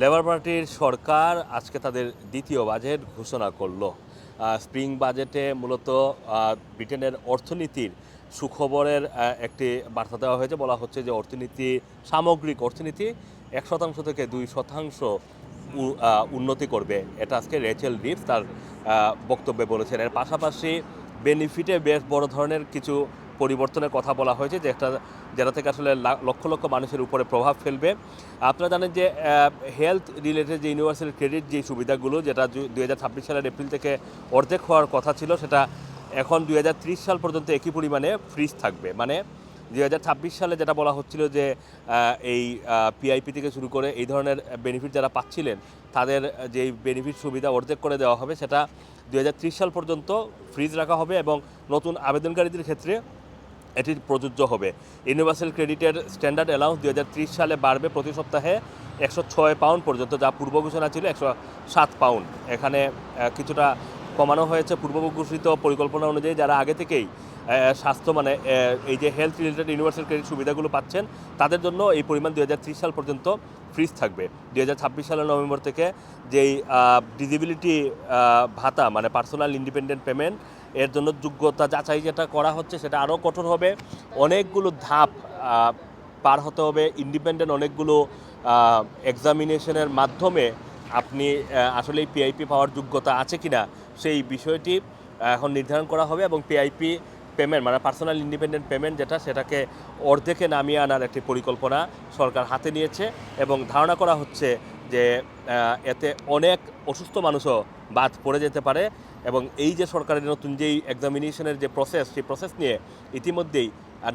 Labour পার্টির সরকার আজকে তাদের দ্বিতীয় বাজেট ঘোষণা করল। স্প্রিং বাজেটে মূলত ব্রিটেনের অর্থনীতির সুখবরের একটি বার্তা দেওয়া হয়েছে। বলা হচ্ছে যে অর্থনীতি, সামগ্রিক অর্থনীতি এক শতাংশ থেকে দুই শতাংশ উন্নতি করবে। এটা আজকে রেচেল ডিপস তার বক্তব্যে বলেছেন। এর পাশাপাশি বেনিফিটে বেশ বড় ধরনের কিছু পরিবর্তনের কথা বলা হয়েছে যে একটা যেটা থেকে আসলে লক্ষ লক্ষ মানুষের উপরে প্রভাব ফেলবে। আপনারা জানেন যে হেলথ রিলেটেড যে ইউনিভার্সাল ক্রেডিট যে সুবিধাগুলো, যেটা দুই হাজার ছাব্বিশ সালের এপ্রিল থেকে অর্ধেক হওয়ার কথা ছিল, সেটা এখন দুই হাজার ত্রিশ সাল পর্যন্ত একই পরিমাণে ফ্রিজ থাকবে। মানে দুই হাজার ছাব্বিশ সালে যেটা বলা হচ্ছিল যে এই পিআইপি থেকে শুরু করে এই ধরনের বেনিফিট যারা পাচ্ছিলেন, তাদের যে বেনিফিট সুবিধা অর্ধেক করে দেওয়া হবে, সেটা দুই হাজার ত্রিশ সাল পর্যন্ত ফ্রিজ রাখা হবে এবং নতুন আবেদনকারীদের ক্ষেত্রে এটি প্রযোজ্য হবে। ইউনিভার্সাল ক্রেডিটের স্ট্যান্ডার্ড অ্যালাউন্স দু হাজার ত্রিশ সালে বাড়বে প্রতি সপ্তাহে একশো ছয় পাউন্ড পর্যন্ত, যা পূর্ব ঘোষণা ছিল একশো সাত পাউন্ড। এখানে কিছুটা কমানো হয়েছে পূর্ব ঘোষিত পরিকল্পনা অনুযায়ী যারা আগে থেকেই স্বাস্থ্য মানে এই যে হেলথ রিলেটেড ইউনিভার্সাল ক্রেডিট সুবিধাগুলো পাচ্ছেন, তাদের জন্য এই পরিমাণ দু হাজার ত্রিশ সাল পর্যন্ত ফ্রিজ থাকবে। দু হাজার ছাব্বিশ সালের নভেম্বর থেকে যেই ডিজিবিলিটি ভাতা মানে পার্সোনাল ইন্ডিপেন্ডেন্ট পেমেন্ট এর জন্য যোগ্যতা যাচাই যেটা করা হচ্ছে সেটা আরও কঠোর হবে। অনেকগুলো ধাপ পার হতে হবে। ইন্ডিপেন্ডেন্ট অনেকগুলো এক্সামিনেশনের মাধ্যমে আপনি আসলে এই পিআইপি পাওয়ার যোগ্যতা আছে কিনা সেই বিষয়টি এখন নির্ধারণ করা হবে এবং পিআইপি পেমেন্ট মানে পার্সোনাল ইন্ডিপেন্ডেন্ট পেমেন্ট যেটা সেটাকে অর্ধেকে নামিয়ে আনার একটি পরিকল্পনা সরকার হাতে নিয়েছে এবং ধারণা করা হচ্ছে যে এতে অনেক অসুস্থ মানুষও বাদ পড়ে যেতে পারে। এবং এই যে সরকারের নতুন যেই এক্সামিনেশনের যে প্রসেস সেই প্রসেস নিয়ে ইতিমধ্যেই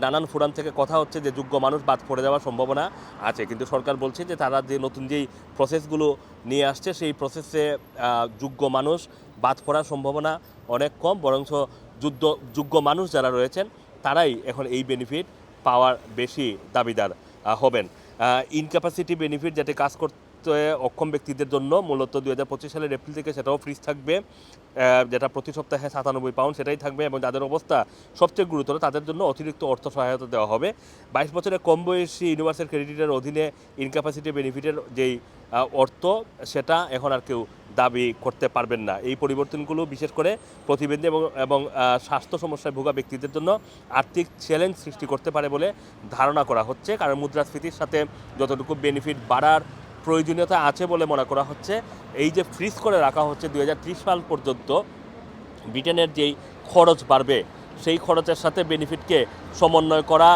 নানান ফোরাম থেকে কথা হচ্ছে যে যোগ্য মানুষ বাদ পড়ে যাওয়ার সম্ভাবনা আছে। কিন্তু সরকার বলছে যে তারা যে নতুন যেই প্রসেসগুলো নিয়ে আসছে, সেই প্রসেসে যোগ্য মানুষ বাদ পড়ার সম্ভাবনা অনেক কম, বরঞ্চ যুদ্ধ, যোগ্য মানুষ যারা রয়েছেন, তারাই এখন এই বেনিফিট পাওয়ার বেশি দাবিদার হবেন। ইনক্যাপাসিটি বেনিফিট যাতে কাজ করতে অক্ষম ব্যক্তিদের জন্য মূলত দুই হাজার পঁচিশ সালের এপ্রিল থেকে সেটাও ফ্রিজ থাকবে। যেটা প্রতি সপ্তাহে সাতানব্বই পাউন্ড সেটাই থাকবে এবং যাদের অবস্থা সবচেয়ে গুরুতর তাদের জন্য অতিরিক্ত অর্থ সহায়তা দেওয়া হবে। বাইশ বছরের কম বয়সী ইউনিভার্সাল ক্রেডিটের অধীনে ইনক্যাপাসিটি বেনিফিটের যেই অর্থ, সেটা এখন আর কেউ দাবি করতে পারবেন না। এই পরিবর্তনগুলো বিশেষ করে প্রতিবন্ধী এবং এবং স্বাস্থ্য সমস্যায় ভোগা ব্যক্তিদের জন্য আর্থিক চ্যালেঞ্জ সৃষ্টি করতে পারে বলে ধারণা করা হচ্ছে। কারণ মুদ্রাস্ফীতির সাথে যতটুকু বেনিফিট বাড়ার প্রয়োজনীয়তা আছে বলে মনে করা হচ্ছে। এই যে ফ্রিজ করে রাখা হচ্ছে দু হাজার ত্রিশ সাল পর্যন্ত, ব্রিটেনের যেই খরচ বাড়বে, সেই খরচের সাথে বেনিফিটকে সমন্বয় করা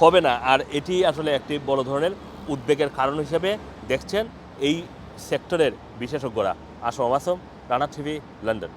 হবে না। আর এটি আসলে একটি বড় ধরনের উদ্বেগের কারণ হিসেবে দেখছেন এই সেক্টরের বিশেষজ্ঞরা। Assam Assam Rana TV, London.